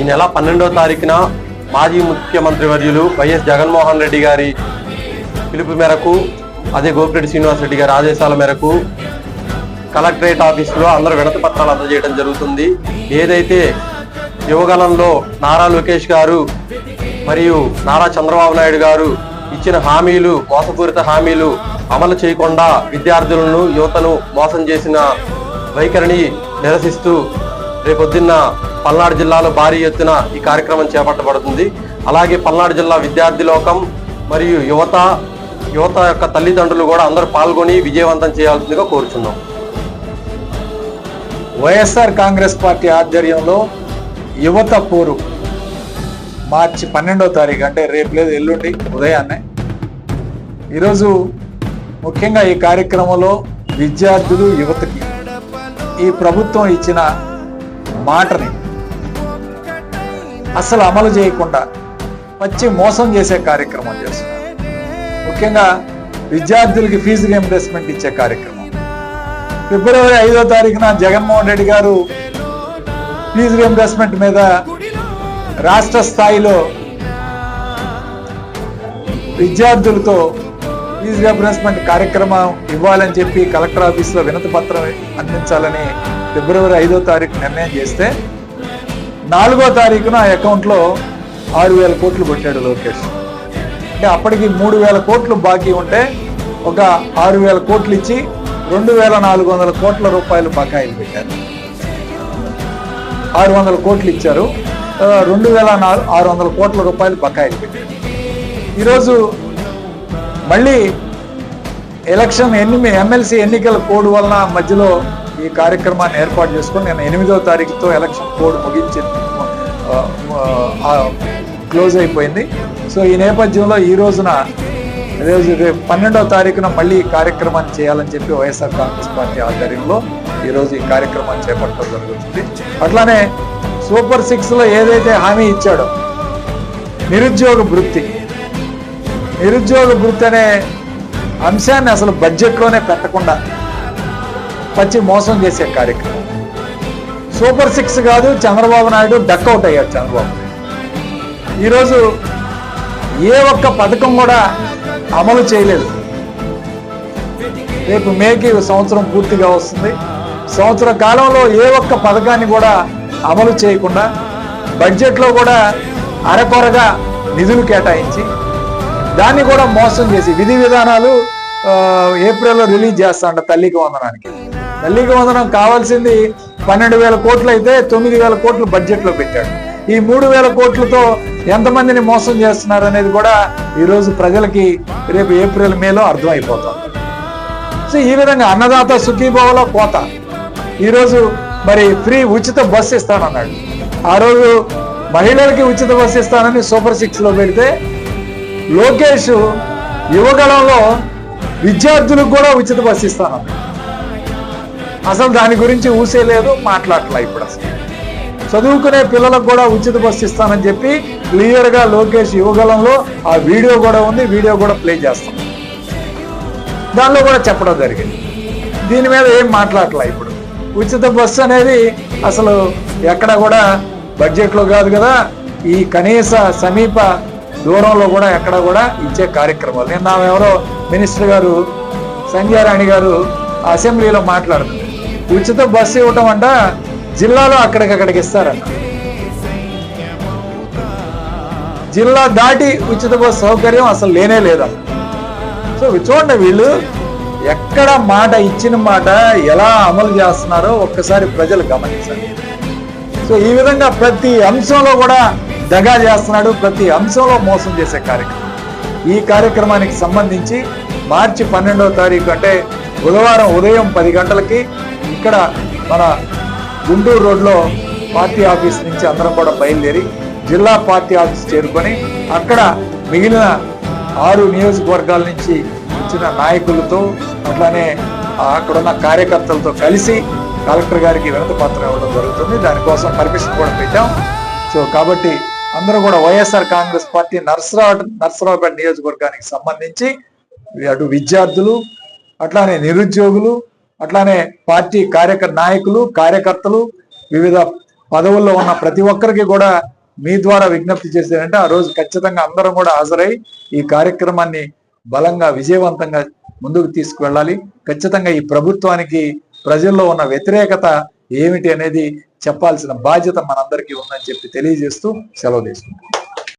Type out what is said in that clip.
ఈ నెల పన్నెండవ తారీఖున మాజీ ముఖ్యమంత్రి వర్యులు వైఎస్ జగన్మోహన్ రెడ్డి గారి పిలుపు మేరకు అదే గోపిరెడ్డి శ్రీనివాస్ రెడ్డి గారి ఆదేశాల మేరకు కలెక్టరేట్ ఆఫీసులో అందరూ విడత పత్రాలు అందజేయడం జరుగుతుంది. ఏదైతే యువగలంలో నారా లోకేష్ గారు మరియు నారా చంద్రబాబు నాయుడు గారు ఇచ్చిన హామీలు మోసపూరిత హామీలు అమలు చేయకుండా విద్యార్థులను యువతను మోసం చేసిన వైఖరిని నిరసిస్తూ రేపొద్దున్న పల్నాడు జిల్లాలో భారీ ఎత్తున ఈ కార్యక్రమం చేపట్టబడుతుంది. అలాగే పల్నాడు జిల్లా విద్యార్థి లోకం మరియు యువత యువత యొక్క తల్లిదండ్రులు కూడా అందరూ పాల్గొని విజయవంతం చేయాల్సిందిగా కోరుచున్నాం. వైఎస్ఆర్ కాంగ్రెస్ పార్టీ ఆధ్వర్యంలో యువత పోరు. మార్చి పన్నెండో తారీఖు అంటే రేపు లేదు ఎల్లుండి ఉదయాన్నే. ఈరోజు ముఖ్యంగా ఈ కార్యక్రమంలో విద్యార్థులు యువతకి ఈ ప్రభుత్వం ఇచ్చిన మాటని అసలు అమలు చేయకుండా వచ్చి మోసం చేసే కార్యక్రమం చేస్తున్నారు. ముఖ్యంగా విద్యార్థులకి ఫీజు రీఎంబర్స్మెంట్ ఇచ్చే కార్యక్రమం. ఫిబ్రవరి ఐదో తారీఖున జగన్మోహన్ రెడ్డి గారు ఫీజు రీఎంబర్స్మెంట్ మీద రాష్ట్ర స్థాయిలో విద్యార్థులతో ఫీజు రియంబర్స్మెంట్ కార్యక్రమం ఇవ్వాలని చెప్పి కలెక్టర్ ఆఫీస్లో వినతి పత్రం అందించాలని ఫిబ్రవరి ఐదో తారీఖు నిర్ణయం చేస్తే నాలుగో తారీఖున ఆ అకౌంట్లో ఆరు వేల కోట్లు కొట్టాడు లోకేష్. అంటే అప్పటికి మూడు వేల కోట్లు బాకీ ఉంటే ఒక ఆరు వేల కోట్లు ఇచ్చి రెండు వేల నాలుగు వందల కోట్ల రూపాయలు బకాయిలు పెట్టారు. ఆరు వందల కోట్లు ఇచ్చారు. రెండు వేల నాలుగు ఆరు వందల కోట్ల రూపాయలు బకాయిలు పెట్టారు. ఈరోజు మళ్ళీ ఎలక్షన్ ఎన్ని ఎమ్మెల్సీ ఎన్నికల కోడ్ వలన మధ్యలో ఈ కార్యక్రమాన్ని ఏర్పాటు చేసుకొని నేను ఎనిమిదో తారీఖుతో ఎలక్షన్ కోడ్ ముగించి క్లోజ్ అయిపోయింది. సో ఈ నేపథ్యంలో ఈ రోజున రోజు రేపు పన్నెండవ తారీఖున మళ్ళీ ఈ కార్యక్రమాన్ని చేయాలని చెప్పి వైఎస్ఆర్ కాంగ్రెస్ పార్టీ ఆధ్వర్యంలో ఈరోజు ఈ కార్యక్రమాన్ని చేపట్టడం జరుగుతుంది. అట్లానే సూపర్ సిక్స్లో ఏదైతే హామీ ఇచ్చాడో నిరుద్యోగ వృత్తి నిరుద్యోగ వృత్తి అనే అంశాన్ని అసలు బడ్జెట్లోనే పెట్టకుండా పచ్చి మోసం చేసే కార్యక్రమం. సూపర్ సిక్స్ కాదు చంద్రబాబు నాయుడు డక్అవుట్ అయ్యాడు చంద్రబాబు. ఈరోజు ఏ ఒక్క పథకం కూడా అమలు చేయలేదు. రేపు మేకి సంవత్సరం పూర్తిగా వస్తుంది. సంవత్సర కాలంలో ఏ ఒక్క పథకాన్ని కూడా అమలు చేయకుండా బడ్జెట్లో కూడా అరకొరగా నిధులు కేటాయించి దాన్ని కూడా మోసం చేసి విధి విధానాలు ఏప్రిల్లో రిలీజ్ చేస్తాంట తల్లికి వందనానికి. తల్లికి వందనం కావాల్సింది పన్నెండు వేల కోట్లు అయితే తొమ్మిది వేల కోట్లు బడ్జెట్లో పెట్టాడు. ఈ మూడు వేల కోట్లతో ఎంతమందిని మోసం చేస్తున్నారు అనేది కూడా ఈరోజు ప్రజలకి రేపు ఏప్రిల్ మేలో అర్థమైపోతుంది సో ఈ విధంగా అన్నదాత సుఖీభావలో కోత. ఈరోజు మరి ఫ్రీ ఉచిత బస్సు ఇస్తానన్నాడు. ఆ రోజు మహిళలకి ఉచిత బస్సు ఇస్తానని సూపర్ సిక్స్లో పెడితే లోకేష్ యువగలంలో విద్యార్థులకు కూడా ఉచిత బస్సు ఇస్తాను. అసలు దాని గురించి ఊసే లేదు మాట్లాడలే ఇప్పుడు అసలు. చదువుకునే పిల్లలకు కూడా ఉచిత బస్సు ఇస్తానని చెప్పి క్లియర్గా లోకేష్ యువగలంలో ఆ వీడియో కూడా ఉంది వీడియో కూడా ప్లే చేస్తాం. దానిలో కూడా చెప్పడం జరిగింది. దీని మీద ఏం మాట్లాడలే ఇప్పుడు? ఉచిత బస్సు అనేది అసలు ఎక్కడ కూడా బడ్జెట్లో కాదు కదా ఈ కనీస సమీప దూరంలో కూడా ఎక్కడ కూడా ఇచ్చే కార్యక్రమాలు. నిన్న ఎవరో మినిస్టర్ గారు సంధ్యారాణి గారు అసెంబ్లీలో మాట్లాడుతున్నారు ఉచిత బస్సు ఇవ్వటం అంట జిల్లాలో అక్కడికక్కడికి ఇస్తారంట. జిల్లా దాటి ఉచిత బస్సు సౌకర్యం అసలు లేనే లేదా? సో చూడండి వీళ్ళు ఎక్కడ మాట ఇచ్చిన మాట ఎలా అమలు చేస్తున్నారో ఒక్కసారి ప్రజలు గమనించండి. సో ఈ విధంగా ప్రతి అంశంలో కూడా దగా చేస్తున్నాడు. ప్రతి అంశంలో మోసం చేసే కార్యక్రమం. ఈ కార్యక్రమానికి సంబంధించి మార్చి పన్నెండవ తారీఖు అంటే బుధవారం ఉదయం పది గంటలకి ఇక్కడ మన గుంటూరు రోడ్లో పార్టీ ఆఫీస్ నుంచి అందరం కూడా బయలుదేరి జిల్లా పార్టీ ఆఫీస్ చేరుకొని అక్కడ మిగిలిన ఆరు నియోజకవర్గాల నుంచి వచ్చిన నాయకులతో అట్లానే అక్కడున్న కార్యకర్తలతో కలిసి కలెక్టర్ గారికి వినతి పత్రం ఇవ్వడం జరుగుతుంది. దానికోసం పర్మిషన్ కూడా పెట్టాం. సో కాబట్టి అందరూ కూడా YSR Congress party Narsarao Narsaraopet నియోజకవర్గానికి సంబంధించి అటు విద్యార్థులు అట్లానే నిరుద్యోగులు అట్లానే పార్టీ కార్యక నాయకులు కార్యకర్తలు వివిధ పదవుల్లో ఉన్న ప్రతి ఒక్కరికి కూడా మీ ద్వారా విజ్ఞప్తి చేసేదంటే ఆ రోజు ఖచ్చితంగా అందరం కూడా హాజరై ఈ కార్యక్రమాన్ని బలంగా విజయవంతంగా ముందుకు తీసుకువెళ్ళాలి. ఖచ్చితంగా ఈ ప్రభుత్వానికి ప్రజల్లో ఉన్న వ్యతిరేకత ఏమిటి అనేది చెప్పాల్సిన బాధ్యత మనందరికీ ఉందని చెప్పి తెలియజేస్తూ సెలవు తీసుకుంటాం